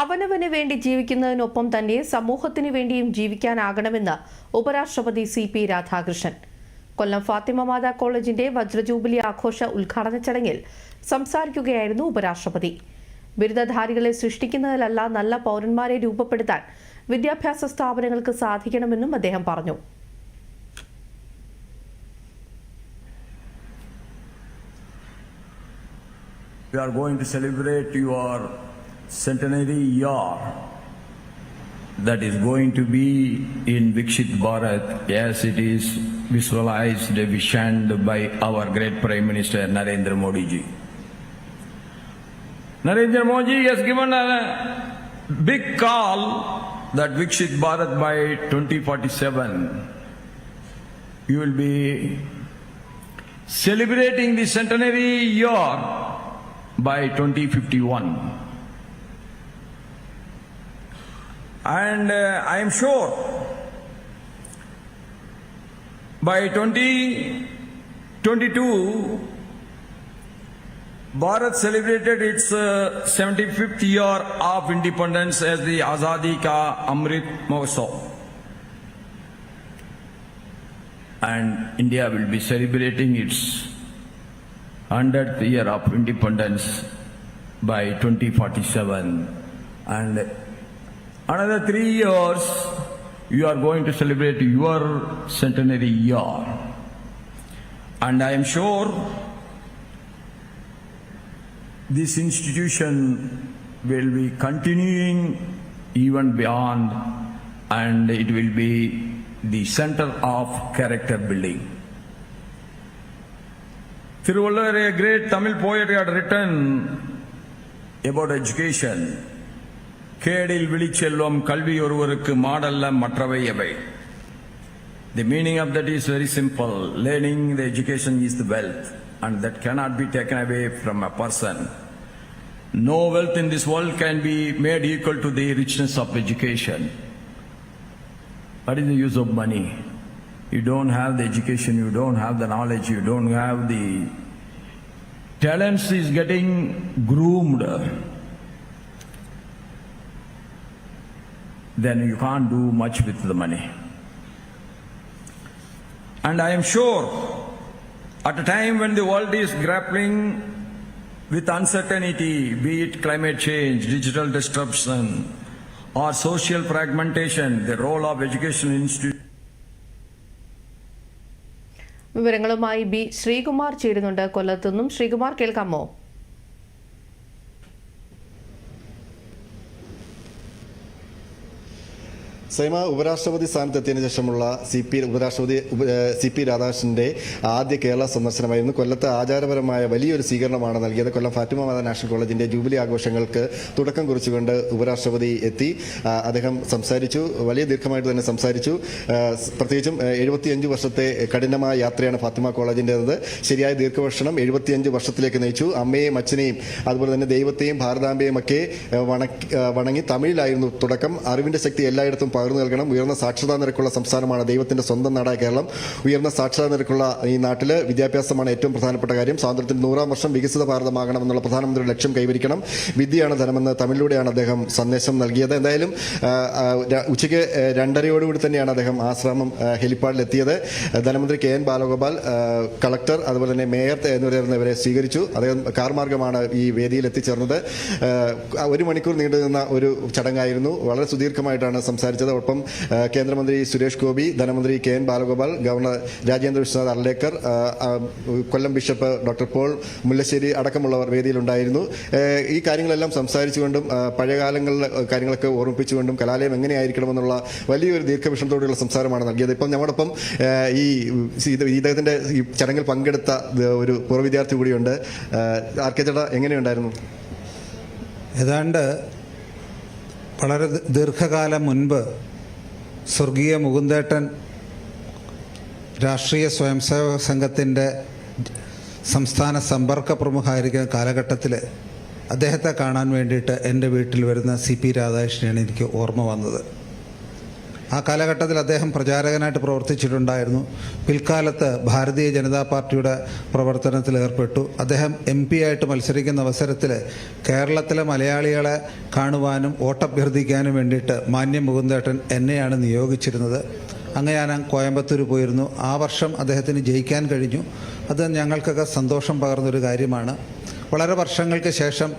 അവനവന് വേണ്ടി ജീവിക്കുന്നതിനൊപ്പം തന്നെ സമൂഹത്തിന് വേണ്ടിയും ജീവിക്കാനാകണമെന്ന് ഉപരാഷ്ട്രപതി സി പി രാധാകൃഷ്ണൻ. കൊല്ലം ഫാത്തിമ മാതാ കോളേജിന്റെ വജ്രജൂബിലി ആഘോഷ ഉദ്ഘാടന ചടങ്ങിൽ സംസാരിക്കുകയായിരുന്നു ഉപരാഷ്ട്രപതി. ബിരുദധാരികളെ സൃഷ്ടിക്കുന്നതിലല്ല നല്ല പൗരന്മാരെ രൂപപ്പെടുത്താൻ വിദ്യാഭ്യാസ സ്ഥാപനങ്ങൾക്ക് സാധിക്കണമെന്നും അദ്ദേഹം പറഞ്ഞു. We are going to celebrate your centenary year that is going to be in Vikshit Bharat as it is visualized, visioned by our great Prime Minister Narendra Modi ji. Narendra Modi has given a big call that Vikshit Bharat by 2047 you will be celebrating the centenary year by 2051. And uh, I am sure by 2022, Bharat celebrated its uh, 75th year of independence as the Azadi Ka Amrit Mahotsav. And India will be celebrating its 100th year of independence by 2047 and another 3 years you are going to celebrate your centenary year and i am sure this institution will be continuing even beyond and it will be the center of character building Thiruvalluvar, a great Tamil poet, had written about education. கேடில் விழிச்செல்வம் கல்வி ஒருவருக்கு மாடல்ல மற்றவை எவை The meaning of that is very simple. Learning the education is the wealth and that cannot be taken away from a person. No wealth in this world can be made equal to the richness of education. What is the use of money? You don't have the education, you don't have the knowledge, you don't have the talents is getting groomed. Then you can't do much with the money. And I am sure at a time when the world is grappling with uncertainty, be it climate change, digital disruption, or social fragmentation, the role of educational institutions വിവരങ്ങളുമായി B Sreekumar ചേരുന്നുണ്ട് കൊല്ലത്തുനിന്നും ശ്രീകുമാർ കേൾക്കാമോ സൈമ ഉപരാഷ്ട്രപതി സ്ഥാനത്തെത്തിയതിനു ശേഷമുള്ള C P ഉപരാഷ്ട്രപതി C P രാധാകൃഷ്ണന്റെ ആദ്യ കേരള സന്ദർശനമായിരുന്നു. കൊല്ലത്ത് ആചാരപരമായ വലിയൊരു സ്വീകരണമാണ് നൽകിയത്. കൊല്ലം ഫാത്തിമ മാതാ നാഷണൽ കോളേജിന്റെ ജൂബിലി ആഘോഷങ്ങൾക്ക് തുടക്കം കുറിച്ചുകൊണ്ട് ഉപരാഷ്ട്രപതി എത്തി. അദ്ദേഹം സംസാരിച്ചു. വലിയ ദീർഘമായിട്ട് തന്നെ സംസാരിച്ചു. പ്രത്യേകിച്ചും എഴുപത്തിയഞ്ച് വർഷത്തെ കഠിനമായ യാത്രയാണ് ഫാത്തിമ കോളേജിന്റെത് ശരിയായ ദീർഘവർഷണം എഴുപത്തിയഞ്ച് വർഷത്തിലേക്ക് നയിച്ചു. അമ്മയെയും അച്ഛനെയും അതുപോലെ തന്നെ ദൈവത്തെയും ഭാരതാംബയെയും ഒക്കെ വണങ്ങി തമിഴിലായിരുന്നു തുടക്കം. അറിവിന്റെ ശക്തി എല്ലായിടത്തും നൽകണം. ഉയർന്ന സാക്ഷരതാ നിരക്കുള്ള സംസ്ഥാനമാണ് ദൈവത്തിന്റെ സ്വന്തം നാടായ കേരളം. ഉയർന്ന സാക്ഷരതാ നിരക്കുള്ള ഈ നാട്ടിൽ വിദ്യാഭ്യാസമാണ് ഏറ്റവും പ്രധാനപ്പെട്ട കാര്യം. സ്വാതന്ത്ര്യത്തിന് നൂറാം വർഷം വികസിത ഭാരതമാകണം എന്നുള്ള പ്രധാനമന്ത്രിയുടെ ലക്ഷ്യം കൈവരിക്കണം. വിദ്യയാണ് ധനമെന്ന് തമിഴിലൂടെയാണ് അദ്ദേഹം സന്ദേശം നൽകിയത്. എന്തായാലും ഉച്ചയ്ക്ക് രണ്ടരയോടുകൂടി തന്നെയാണ് അദ്ദേഹം ആശ്രമം ഹെലിപ്പാഡിലെത്തിയത്. ധനമന്ത്രി കെ എൻ ബാലഗോപാൽ കളക്ടർ അതുപോലെ തന്നെ മേയർ എന്നിവരെ സ്വീകരിച്ചു. അദ്ദേഹം കാർ മാർഗമാണ് ഈ വേദിയിൽ എത്തിച്ചേർന്നത് ഒരു മണിക്കൂർ നീണ്ടുനിന്ന ഒരു ചടങ്ങായിരുന്നു. വളരെ സുദീർഘമായിട്ടാണ് സംസാരിച്ചത്. ആ, കേന്ദ്രമന്ത്രി സുരേഷ് ഗോപി ധനമന്ത്രി K N Balagopal governor Rajendra Vishwanath Arlekar Kollam bishop doctor Paul Mullassery അടക്കമുള്ളവർ വേദിയിലുണ്ടായിരുന്നു. ഈ കാര്യങ്ങളെല്ലാം സംസാരിച്ചുകൊണ്ടും പഴയകാലങ്ങളിലെ കാര്യങ്ങളൊക്കെ ഓർമ്മിപ്പിച്ചുകൊണ്ടും കലാലയം എങ്ങനെയായിരിക്കണമെന്നുള്ള വലിയൊരു ദീർഘവിഷണത്തോടെയുള്ള സംസാരമാണ് നൽകിയത്. ഇപ്പം ഞങ്ങളോടൊപ്പം ഈ ഇദ്ദേഹത്തിന്റെ ഈ ചടങ്ങിൽ പങ്കെടുത്ത ഒരു പൂർവ വിദ്യാർത്ഥി കൂടിയുണ്ട്. ആർ കെ ചേട്ടാ എങ്ങനെയുണ്ടായിരുന്നു? ഏതാണ്ട് വളരെ ദീർഘകാലം മുൻപ് സ്വർഗീയ മുകുന്ദേട്ടൻ രാഷ്ട്രീയ സ്വയംസേവക സംഘത്തിന്റെ സംസ്ഥാന സമ്പർക്ക പ്രമുഖമായിരിക്കുന്ന കാലഘട്ടത്തിൽ അദ്ദേഹത്തെ കാണാൻ വേണ്ടിയിട്ട് എന്റെ വീട്ടിൽ വരുന്ന സി പി രാധാകൃഷ്ണനാണ് എനിക്ക് ഓർമ്മ വന്നത്. ആ കാലഘട്ടത്തിൽ അദ്ദേഹം പ്രചാരകനായിട്ട് പ്രവർത്തിച്ചിട്ടുണ്ടായിരുന്നു. പിൽക്കാലത്ത് ഭാരതീയ ജനതാ പാർട്ടിയുടെ പ്രവർത്തനത്തിൽ ഏർപ്പെട്ടു. അദ്ദേഹം എം പി ആയിട്ട് മത്സരിക്കുന്ന അവസരത്തിൽ കേരളത്തിലെ മലയാളികളെ കാണുവാനും വോട്ടഭ്യർത്ഥിക്കാനും വേണ്ടിയിട്ട് മാന്യം മുകുന്ദേട്ടൻ എന്നെയാണ് നിയോഗിച്ചിരുന്നത്. അങ്ങനെ ഞാൻ കോയമ്പത്തൂർ പോയിരുന്നു. ആ വർഷം അദ്ദേഹത്തിന് ജയിക്കാൻ കഴിഞ്ഞു. അത് ഞങ്ങൾക്കൊക്കെ സന്തോഷം പകർന്നൊരു കാര്യമാണ്. വളരെ വർഷങ്ങൾക്ക് ശേഷം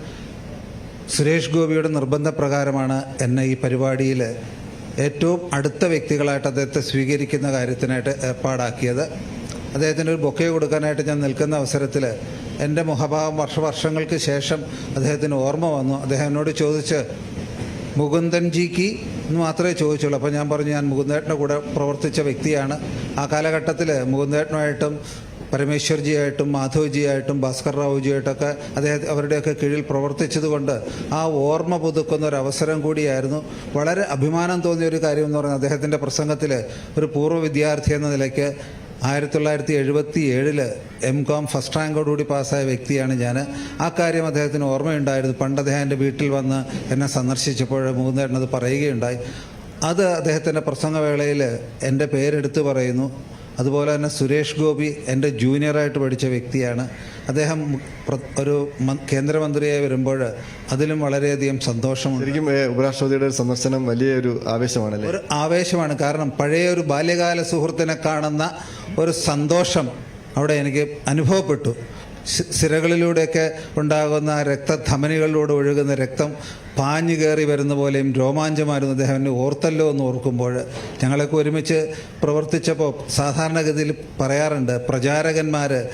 സുരേഷ് ഗോപിയുടെ നിർബന്ധപ്രകാരമാണ് എന്നെ ഈ പരിപാടിയിൽ ഏറ്റവും അടുത്ത വ്യക്തികളായിട്ട് അദ്ദേഹത്തെ സ്വീകരിക്കുന്ന കാര്യത്തിനായിട്ട് ഏർപ്പാടാക്കിയത്. അദ്ദേഹത്തിന് ഒരു ബൊക്കെ കൊടുക്കാനായിട്ട് ഞാൻ നിൽക്കുന്ന അവസരത്തിൽ എന്റെ മുഖഭാവം വർഷ വർഷങ്ങൾക്ക് ശേഷം അദ്ദേഹത്തിന് ഓർമ്മ വന്നു. അദ്ദേഹം എന്നോട് ചോദിച്ച് മുകുന്ദൻജിക്ക് എന്ന് മാത്രമേ ചോദിച്ചുള്ളൂ. അപ്പോൾ ഞാൻ പറഞ്ഞു ഞാൻ മുകുന്ദേട്ടന്റെ കൂടെ പ്രവർത്തിച്ച വ്യക്തിയാണ്. ആ കാലഘട്ടത്തിൽ മുകുന്ദേട്ടനുമായിട്ടും പരമേശ്വർജിയായിട്ടും മാധവ്ജിയായിട്ടും ഭാസ്കർ റാവുജിയായിട്ടൊക്കെ അദ്ദേഹം അവരുടെയൊക്കെ കീഴിൽ പ്രവർത്തിച്ചതുകൊണ്ട് ആ ഓർമ്മ പുതുക്കുന്ന ഒരു അവസരം കൂടിയായിരുന്നു. വളരെ അഭിമാനം തോന്നിയ ഒരു കാര്യം എന്ന് പറഞ്ഞാൽ അദ്ദേഹത്തിന്റെ പ്രസംഗത്തിൽ ഒരു പൂർവ വിദ്യാർത്ഥി എന്ന നിലയ്ക്ക് ആയിരത്തി തൊള്ളായിരത്തി എഴുപത്തി ഏഴിൽ എം കോം ഫസ്റ്റ് റാങ്കോടുകൂടി പാസ്സായ വ്യക്തിയാണ് ഞാൻ ആ കാര്യം അദ്ദേഹത്തിന് ഓർമ്മയുണ്ടായിരുന്നു. പണ്ട് അദ്ദേഹം എന്റെ വീട്ടിൽ വന്ന് എന്നെ സന്ദർശിച്ചപ്പോൾ മൂന്നേട്ടനത് പറയുകയുണ്ടായി. അത് അദ്ദേഹത്തിന്റെ പ്രസംഗവേളയിൽ എന്റെ പേരെടുത്ത് പറയുന്നു. അതുപോലെ തന്നെ സുരേഷ് ഗോപി എന്റെ ജൂനിയറായിട്ട് പഠിച്ച വ്യക്തിയാണ്. അദ്ദേഹം ഒരു കേന്ദ്രമന്ത്രിയായി വരുമ്പോൾ അതിലും വളരെയധികം സന്തോഷമുണ്ട്. ശരിക്കും ഉപരാഷ്ട്രപതിയുടെ ഒരു സന്ദർശനം വലിയൊരു ആവേശമാണല്ലേ? ഒരു ആവേശമാണ്. കാരണം പഴയ ഒരു ബാല്യകാല സുഹൃത്തിനെ കാണുന്ന ഒരു സന്തോഷം അവിടെ എനിക്ക് അനുഭവപ്പെട്ടു. സിരകളിലൂടെയൊക്കെ ഉണ്ടാകുന്ന രക്തധമനികളിലൂടെ ഒഴുകുന്ന രക്തം പാഞ്ഞു കയറി വരുന്ന പോലെയും രോമാഞ്ചമായിരുന്നു. അദ്ദേഹം ഓർത്തല്ലോ എന്ന് ഓർക്കുമ്പോൾ ഞങ്ങളൊക്കെ ഒരുമിച്ച് പ്രവർത്തിച്ചപ്പോൾ സാധാരണഗതിയിൽ പറയാറുണ്ട് പ്രചാരകന്മാർ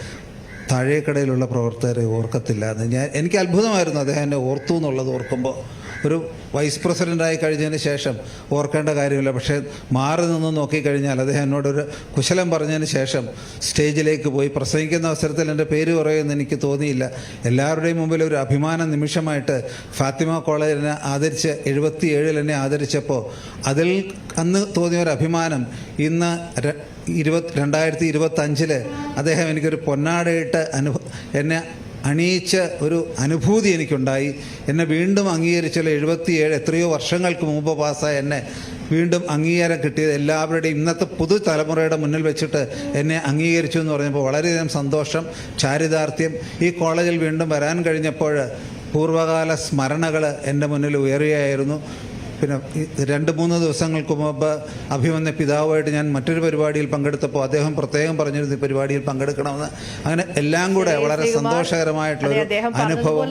താഴേക്കടയിലുള്ള പ്രവർത്തകരെ ഓർക്കത്തില്ല എന്ന്. ഞാൻ എനിക്ക് അത്ഭുതമായിരുന്നു അദ്ദേഹം എന്നെ ഓർത്തു എന്നുള്ളത് ഓർക്കുമ്പോൾ. ഒരു വൈസ് പ്രസിഡന്റായി കഴിഞ്ഞതിന് ശേഷം ഓർക്കേണ്ട കാര്യമില്ല. പക്ഷേ മാറി നിന്ന് നോക്കിക്കഴിഞ്ഞാൽ അദ്ദേഹം എന്നോടൊരു കുശലം പറഞ്ഞതിന് ശേഷം സ്റ്റേജിലേക്ക് പോയി പ്രസംഗിക്കുന്ന അവസരത്തിൽ എന്റെ പേര് പറയുമെന്ന് എനിക്ക് തോന്നിയില്ല. എല്ലാവരുടെയും മുമ്പിൽ ഒരു അഭിമാന നിമിഷമായിട്ട് ഫാത്തിമ കോളേജിനെ ആദരിച്ച് എഴുപത്തി ഏഴിൽ എന്നെ ആദരിച്ചപ്പോൾ അതിൽ അന്ന് തോന്നിയ ഒരു അഭിമാനം ഇന്ന് ഇരുപത് രണ്ടായിരത്തി ഇരുപത്തഞ്ചിൽ അദ്ദേഹം എനിക്കൊരു പൊന്നാടയിട്ട് അനുഭവ എന്നെ അണിയിച്ച ഒരു അനുഭൂതി എനിക്കുണ്ടായി. എന്നെ വീണ്ടും അംഗീകരിച്ചുള്ള എഴുപത്തിയേഴ് എത്രയോ വർഷങ്ങൾക്ക് മുമ്പ് പാസ്സായ എന്നെ വീണ്ടും അംഗീകാരം കിട്ടിയത് എല്ലാവരുടെയും ഇന്നത്തെ പുതുതലമുറയുടെ മുന്നിൽ വെച്ചിട്ട് എന്നെ അംഗീകരിച്ചു എന്ന് പറഞ്ഞപ്പോൾ വളരെയധികം സന്തോഷം ചാരിതാർത്ഥ്യം. ഈ കോളേജിൽ വീണ്ടും വരാൻ കഴിഞ്ഞപ്പോൾ പൂർവകാല സ്മരണകൾ എന്റെ മുന്നിൽ ഉയരുകയായിരുന്നു. പിന്നെ രണ്ട് മൂന്ന് ദിവസങ്ങൾക്ക് മുമ്പ് അഭിമന്യ പിതാവുമായിട്ട് ഞാൻ മറ്റൊരു പരിപാടിയിൽ പങ്കെടുത്തപ്പോൾ അദ്ദേഹം പ്രത്യേകം പറഞ്ഞിരുന്ന ഈ പരിപാടിയിൽ പങ്കെടുക്കണമെന്ന്. അങ്ങനെ എല്ലാം കൂടെ വളരെ സന്തോഷകരമായിട്ടുള്ള അനുഭവം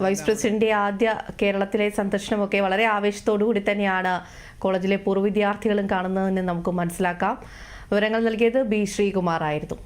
വൈസ് പ്രസിഡന്റ് ആദ്യ കേരളത്തിലെ സന്ദർശനമൊക്കെ വളരെ ആവേശത്തോടു കൂടി തന്നെയാണ് കോളേജിലെ പൂർവ വിദ്യാർത്ഥികളും കാണുന്നതെന്ന് നമുക്ക് മനസ്സിലാക്കാം. വിവരങ്ങൾ നൽകിയത് ബി ശ്രീകുമാർ ആയിരുന്നു